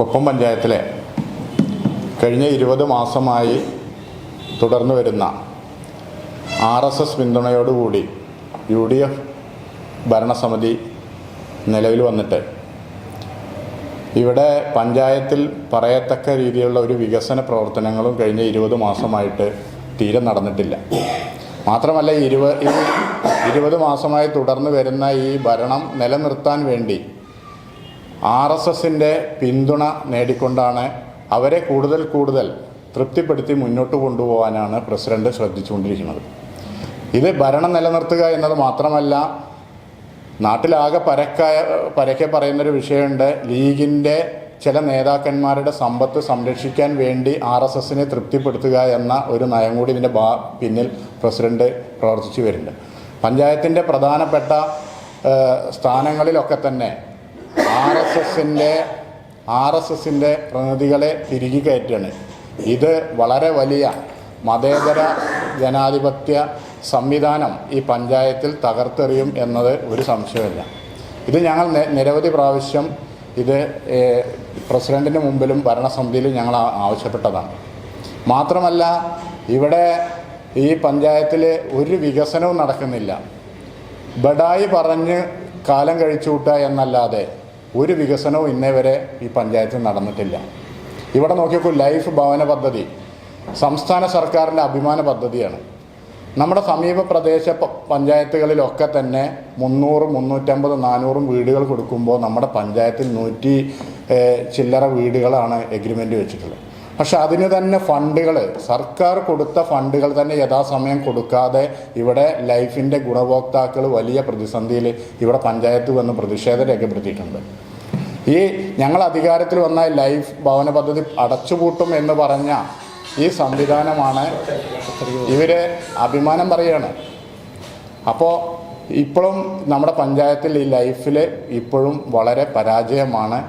കൊപ്പം പഞ്ചായത്തിലെ കഴിഞ്ഞ ഇരുപത് മാസമായി തുടർന്നു വരുന്ന ആർ എസ് എസ് പിന്തുണയോടുകൂടി യു ഡി എഫ് ഭരണസമിതി നിലവിൽ വന്നിട്ട് ഇവിടെ പഞ്ചായത്തിൽ പറയത്തക്ക രീതിയിലുള്ള ഒരു വികസന പ്രവർത്തനങ്ങളും കഴിഞ്ഞ ഇരുപത് മാസമായിട്ട് തീരെ നടന്നിട്ടില്ല. മാത്രമല്ല ഇരുപത് ഇരുപത് മാസമായി തുടർന്ന് വരുന്ന ഈ ഭരണം നിലനിർത്താൻ വേണ്ടി ആർ എസ് എസിന്റെ പിന്തുണ നേടിക്കൊണ്ടാണ് അവരെ കൂടുതൽ കൂടുതൽ തൃപ്തിപ്പെടുത്തി മുന്നോട്ട് കൊണ്ടുപോകാനാണ് പ്രസിഡന്റ് ശ്രദ്ധിച്ചുകൊണ്ടിരിക്കുന്നത്. ഇത് ഭരണം നിലനിർത്തുക എന്നത് മാത്രമല്ല നാട്ടിലാകെ പരക്കായ പരക്കെ പറയുന്നൊരു വിഷയമുണ്ട്. ലീഗിന്റെ ചില നേതാക്കന്മാരുടെ സമ്പത്ത് സംരക്ഷിക്കാൻ വേണ്ടി ആർ എസ് എസിനെ തൃപ്തിപ്പെടുത്തുക എന്ന ഒരു നയം കൂടി ഇതിന്റെ ബാ പിന്നിൽ പ്രസിഡന്റ് പ്രവർത്തിച്ചു വരുന്നുണ്ട്. പഞ്ചായത്തിന്റെ പ്രധാനപ്പെട്ട സ്ഥാനങ്ങളിലൊക്കെ തന്നെ ആർ എസ് എസിന്റെ ആർ എസ് എസിന്റെ പ്രതിനിധികളെ തിരികെ കയറ്റുകയാണ് ഇത് വളരെ വലിയ മതേതര ജനാധിപത്യ സംവിധാനം ഈ പഞ്ചായത്തിൽ തകർത്തെറിയും എന്നത് ഒരു സംശയമില്ല ഇത് ഞങ്ങൾ നിരവധി പ്രാവശ്യം ഇത് പ്രസിഡന്റിന് മുമ്പിലും ഭരണസമിതിയിലും ഞങ്ങൾ ആവശ്യപ്പെട്ടതാണ്. മാത്രമല്ല ഇവിടെ ഈ പഞ്ചായത്തിൽ ഒരു വികസനവും നടക്കുന്നില്ല. ബഡായി പറഞ്ഞ് കാലം കഴിച്ചുകൂട്ടുക എന്നല്ലാതെ ഒരു വികസനവും ഇന്നേ വരെ ഈ പഞ്ചായത്തിൽ നടന്നിട്ടില്ല. ഇവിടെ നോക്കിയപ്പോൾ ലൈഫ് ഭവന പദ്ധതി സംസ്ഥാന സർക്കാരിന്റെ അഭിമാന പദ്ധതിയാണ്. നമ്മുടെ സമീപ പ്രദേശ പഞ്ചായത്തുകളിലൊക്കെ തന്നെ മുന്നൂറും മുന്നൂറ്റമ്പത് നാനൂറും വീടുകൾ കൊടുക്കുമ്പോൾ നമ്മുടെ പഞ്ചായത്തിൽ നൂറ്റി ചില്ലറ വീടുകളാണ് എഗ്രിമെന്റ് വെച്ചിട്ടുള്ളത്. പക്ഷെ അതിന് തന്നെ ഫണ്ടുകൾ. സർക്കാർ കൊടുത്ത ഫണ്ടുകൾ തന്നെ യഥാസമയം കൊടുക്കാതെ ഇവിടെ ലൈഫിന്റെ ഗുണഭോക്താക്കൾ വലിയ പ്രതിസന്ധിയിൽ ഇവിടെ പഞ്ചായത്ത് വന്ന് പ്രതിഷേധം രേഖപ്പെടുത്തിയിട്ടുണ്ട്. ഈ ഞങ്ങൾ അധികാരത്തിൽ വന്ന ലൈഫ് ഭവന പദ്ധതി അടച്ചുപൂട്ടും എന്ന് പറഞ്ഞ ഈ സംവിധാനമാണ് ഇവർ അഭിമാനം പറയുകയാണ്. അപ്പോൾ ഇപ്പോഴും നമ്മുടെ പഞ്ചായത്തിൽ ഈ ലൈഫിൽ ഇപ്പോഴും വളരെ പരാജയമാണ്.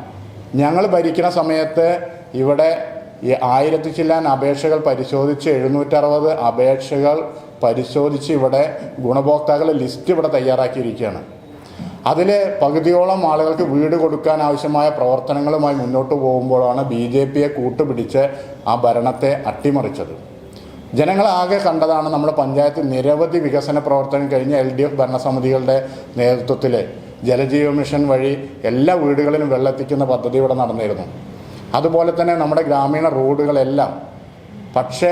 ഞങ്ങൾ ഭരിക്കുന്ന സമയത്ത് ഇവിടെ ഈ ആയിരത്തി ചില്ലാൻ അപേക്ഷകൾ പരിശോധിച്ച് എഴുന്നൂറ്ററുപത് അപേക്ഷകൾ പരിശോധിച്ച് ഇവിടെ ഗുണഭോക്താക്കൾ ലിസ്റ്റ് ഇവിടെ തയ്യാറാക്കിയിരിക്കുകയാണ്. അതിൽ പകുതിയോളം ആളുകൾക്ക് വീട് കൊടുക്കാൻ ആവശ്യമായ പ്രവർത്തനങ്ങളുമായി മുന്നോട്ട് പോകുമ്പോഴാണ് ബി ജെ പിയെ കൂട്ടുപിടിച്ച് ആ ഭരണത്തെ അട്ടിമറിച്ചത്. ജനങ്ങളാകെ കണ്ടതാണ് നമ്മുടെ പഞ്ചായത്ത് നിരവധി വികസന പ്രവർത്തനം കഴിഞ്ഞ എൽ ഡി എഫ് ഭരണസമിതികളുടെ നേതൃത്വത്തിൽ ജലജീവ മിഷൻ വഴി എല്ലാ വീടുകളിലും വെള്ളമെത്തിക്കുന്ന പദ്ധതി ഇവിടെ നടന്നിരുന്നു. അതുപോലെ തന്നെ നമ്മുടെ ഗ്രാമീണ റോഡുകളെല്ലാം. പക്ഷേ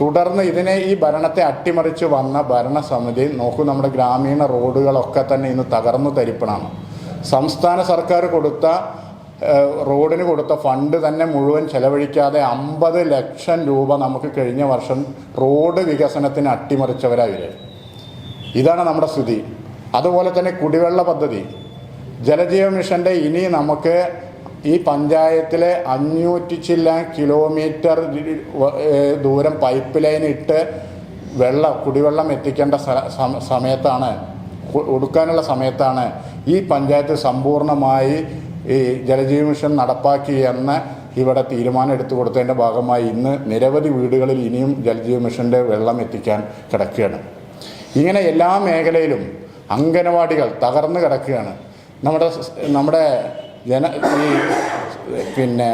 തുടർന്ന് ഇതിനെ ഈ ഭരണത്തെ അട്ടിമറിച്ച് വന്ന ഭരണസമിതി നോക്കൂ നമ്മുടെ ഗ്രാമീണ റോഡുകളൊക്കെ തന്നെ ഇന്ന് തകർന്നു തരിപ്പണാണ്. സംസ്ഥാന സർക്കാർ കൊടുത്ത റോഡിന് കൊടുത്ത ഫണ്ട് തന്നെ മുഴുവൻ ചെലവഴിക്കാതെ അമ്പത് ലക്ഷം രൂപ നമുക്ക് കഴിഞ്ഞ വർഷം റോഡ് വികസനത്തിന് അട്ടിമറിച്ചവരായി ഇതാണ് നമ്മുടെ സ്ഥിതി. അതുപോലെ തന്നെ കുടിവെള്ള പദ്ധതി. ജലജീവ മിഷന്റെ ഇനി നമുക്ക് ഈ പഞ്ചായത്തിലെ അഞ്ഞൂറ്റി ചില്ല കിലോമീറ്റർ ദൂരം പൈപ്പ് ലൈൻ ഇട്ട് വെള്ളം കുടിവെള്ളം എത്തിക്കേണ്ട സമയത്താണ് കൊടുക്കാനുള്ള സമയത്താണ് ഈ പഞ്ചായത്ത് സമ്പൂർണമായി ഈ ജലജീവ മിഷൻ നടപ്പാക്കി എന്ന് ഇവിടെ തീരുമാനം എടുത്തു കൊടുത്തതിന്റെ ഭാഗമായി ഇന്ന് നിരവധി വീടുകളിൽ ഇനിയും ജലജീവ മിഷന്റെ വെള്ളം എത്തിക്കാൻ കിടക്കുകയാണ്. ഇങ്ങനെ എല്ലാ മേഖലയിലും അംഗനവാടികൾ തകർന്നു കിടക്കുകയാണ്. നമ്മുടെ നമ്മുടെ ജന ഈ പിന്നെ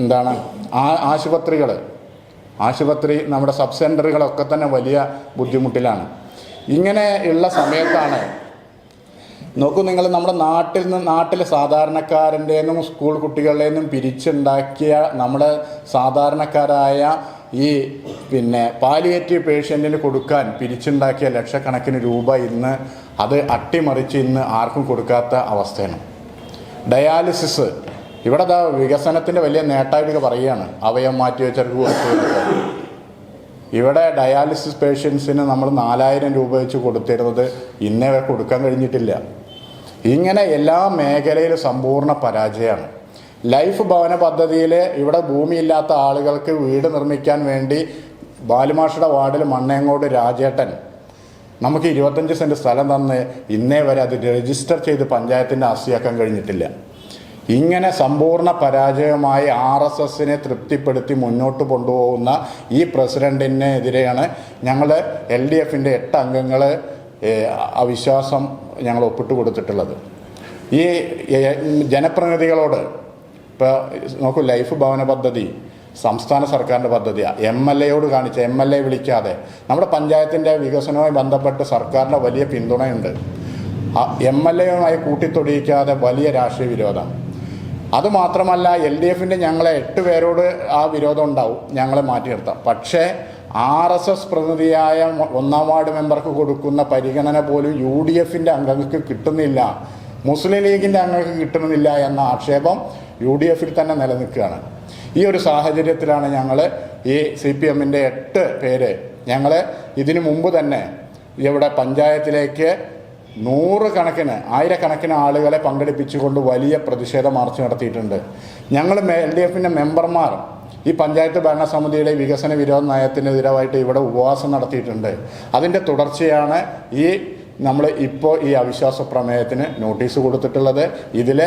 എന്താണ് ആ ആശുപത്രികൾ ആശുപത്രി നമ്മുടെ സബ് സെന്ററുകളൊക്കെ തന്നെ വലിയ ബുദ്ധിമുട്ടിലാണ്. ഇങ്ങനെ ഉള്ള സമയത്താണ് നോക്കൂ നിങ്ങൾ നമ്മുടെ നാട്ടിൽ നിന്ന് നാട്ടിലെ സാധാരണക്കാരന്റെ സ്കൂൾ കുട്ടികളുടെ നിന്നും പിരിച്ചുണ്ടാക്കിയ നമ്മുടെ സാധാരണക്കാരായ ഈ പിന്നെ പാലിയേറ്റീവ് പേഷ്യന്റിന് കൊടുക്കാൻ പിരിച്ചുണ്ടാക്കിയ ലക്ഷക്കണക്കിന് രൂപ ഇന്ന് അത് അട്ടിമറിച്ച് ഇന്ന് ആർക്കും കൊടുക്കാത്ത അവസ്ഥയാണ്. ഡയാലിസിസ്. ഇവിടെ ദാ വികസനത്തിന്റെ വലിയ നേട്ടമായിട്ട് പറയുകയാണ്. അവയം മാറ്റി വെച്ചവർക്ക് കൊടുത്തു ഇവിടെ ഡയാലിസിസ് പേഷ്യൻസിന് നമ്മൾ നാലായിരം രൂപ വെച്ച് കൊടുത്തിരുന്നത് ഇന്നേ വരെ കൊടുക്കാൻ കഴിഞ്ഞിട്ടില്ല. ഇങ്ങനെ എല്ലാ മേഖലയിലും സമ്പൂർണ പരാജയമാണ്. ലൈഫ് ഭവന പദ്ധതിയിൽ ഇവിടെ ഭൂമിയില്ലാത്ത ആളുകൾക്ക് വീട് നിർമ്മിക്കാൻ വേണ്ടി ബാലുമാഷയുടെ വാർഡിൽ മണ്ണേങ്ങോട് രാജേട്ടൻ നമുക്ക് ഇരുപത്തഞ്ച് സെന്റ് സ്ഥലം തന്ന് ഇന്നേ വരെ അത് രജിസ്റ്റർ ചെയ്ത് പഞ്ചായത്തിന്റെ ആസ്തിയാക്കാൻ കഴിഞ്ഞിട്ടില്ല. ഇങ്ങനെ സമ്പൂർണ പരാജയമായി ആർ എസ് എസിനെ തൃപ്തിപ്പെടുത്തി മുന്നോട്ട് കൊണ്ടുപോകുന്ന ഈ പ്രസിഡന്റിനെതിരെയാണ് ഞങ്ങൾ എൽ ഡി എഫിന്റെ എട്ട് അംഗങ്ങൾ അവിശ്വാസം ഞങ്ങൾ ഒപ്പിട്ട് കൊടുത്തിട്ടുള്ളത്. ഈ ജനപ്രതിനിധികളോട് ഇപ്പോൾ നോക്കൂ ലൈഫ് ഭവന പദ്ധതി സംസ്ഥാന സർക്കാരിന്റെ പദ്ധതിയാണ് എം എൽ എയോട് കാണിച്ച എം എൽ എ വിളിക്കാതെ. നമ്മുടെ പഞ്ചായത്തിന്റെ വികസനവുമായി ബന്ധപ്പെട്ട് സർക്കാരിന്റെ വലിയ പിന്തുണയുണ്ട്. എം എൽ എയുമായി കൂട്ടിത്തൊടിയിക്കാതെ വലിയ രാഷ്ട്രീയ വിരോധം. അതുമാത്രമല്ല എൽ ഡി എഫിന്റെ ഞങ്ങളെ എട്ട് പേരോട് ആ വിരോധം ഉണ്ടാവും. ഞങ്ങളെ മാറ്റി നിർത്താം. പക്ഷേ ആർ എസ് എസ് പ്രതിനിധിയായ ഒന്നാം വാർഡ് മെമ്പർക്ക് കൊടുക്കുന്ന പരിഗണന പോലും യു ഡി എഫിന്റെ അംഗങ്ങൾക്ക് കിട്ടുന്നില്ല. മുസ്ലിം ലീഗിന്റെ അംഗങ്ങൾക്ക് കിട്ടുന്നില്ല എന്ന ആക്ഷേപം യു ഡി എഫിൽ തന്നെ നിലനിൽക്കുകയാണ്. ഈ ഒരു സാഹചര്യത്തിലാണ് ഞങ്ങൾ ഈ സി പി എമ്മിന്റെ എട്ട് പേര് ഞങ്ങൾ ഇതിനു മുമ്പ് തന്നെ ഇവിടെ പഞ്ചായത്തിലേക്ക് നൂറുകണക്കിന് ആയിരക്കണക്കിന് ആളുകളെ പങ്കെടുപ്പിച്ചുകൊണ്ട് വലിയ പ്രതിഷേധ മാർച്ച് നടത്തിയിട്ടുണ്ട്. ഞങ്ങൾ എൽ ഡി എഫിന്റെ മെമ്പർമാർ ഈ പഞ്ചായത്ത് ഭരണസമിതിയുടെ വികസന വിരോധ നയത്തിനെതിരായിട്ട് ഇവിടെ ഉപവാസം നടത്തിയിട്ടുണ്ട്. അതിന്റെ തുടർച്ചയാണ് ഈ നമ്മൾ ഇപ്പോൾ ഈ അവിശ്വാസ പ്രമേയത്തിന് നോട്ടീസ് കൊടുത്തിട്ടുള്ളത്. ഇതിൽ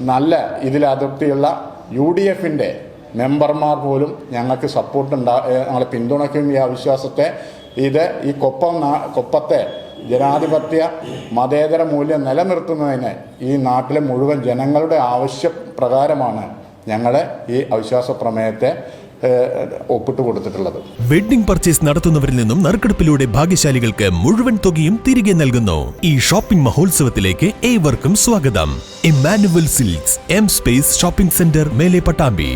നല്ല ഇതിൽ അതൃപ്തിയുള്ള യു ഡി എഫിന്റെ മെമ്പർമാർ പോലും ഞങ്ങൾക്ക് സപ്പോർട്ട് ഉണ്ടാ ഞങ്ങൾ പിന്തുണയ്ക്കും ഈ അവിശ്വാസത്തെ. ഇത് ഈ കൊപ്പം കൊപ്പത്തെ ജനാധിപത്യ മതേതര മൂല്യം നിലനിർത്തുന്നതിന് ഈ നാട്ടിലെ മുഴുവൻ ജനങ്ങളുടെ ആവശ്യപ്രകാരമാണ് ഞങ്ങൾ ഈ അവിശ്വാസ പ്രമേയത്തെ ഒപ്പിട്ട് കൊടുത്തിട്ടുള്ളത്. വെഡ്ഡിംഗ് പർച്ചേസ് നടത്തുന്നവരിൽ നിന്നും നറുക്കെടുപ്പിലൂടെ ഭാഗ്യശാലികൾക്ക് മുഴുവൻ തുകയും തിരികെ നൽകുന്നു. ഈ ഷോപ്പിംഗ് മഹോത്സവത്തിലേക്ക് ഏവർക്കും സ്വാഗതം. Emmanuel Silks M space shopping centre Mele Pattambi.